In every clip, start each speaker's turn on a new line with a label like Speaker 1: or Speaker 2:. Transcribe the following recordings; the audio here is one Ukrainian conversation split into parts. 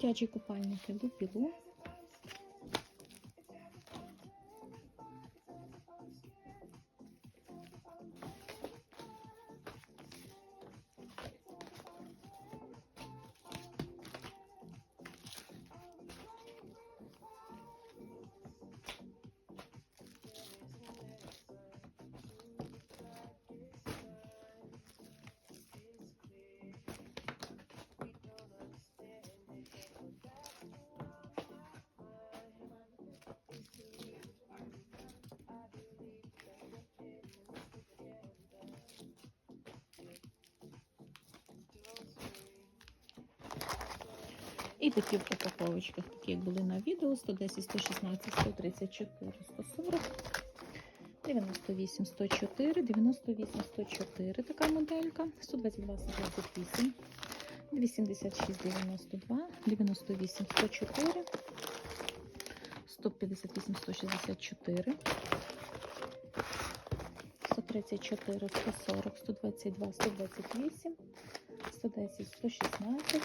Speaker 1: Дитячі купальники Лупілу. І такі в упаковочках, такі як були на відео: 110, 116, 134, 140, 98, 104, 98, 104, така моделька, 122, 128, 276, 92, 98, 104, 158, 164, 134, 140, 122, 128, 110, 116,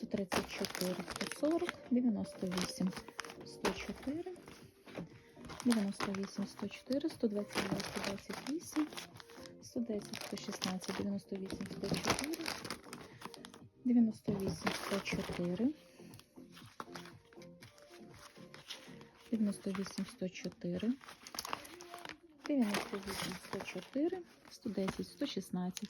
Speaker 1: 134, 140, 98, 104, 98, 104, 122, 128, 110, 116, 98, 104, 98, 104, 98, 104, 98, 104, 110, 116,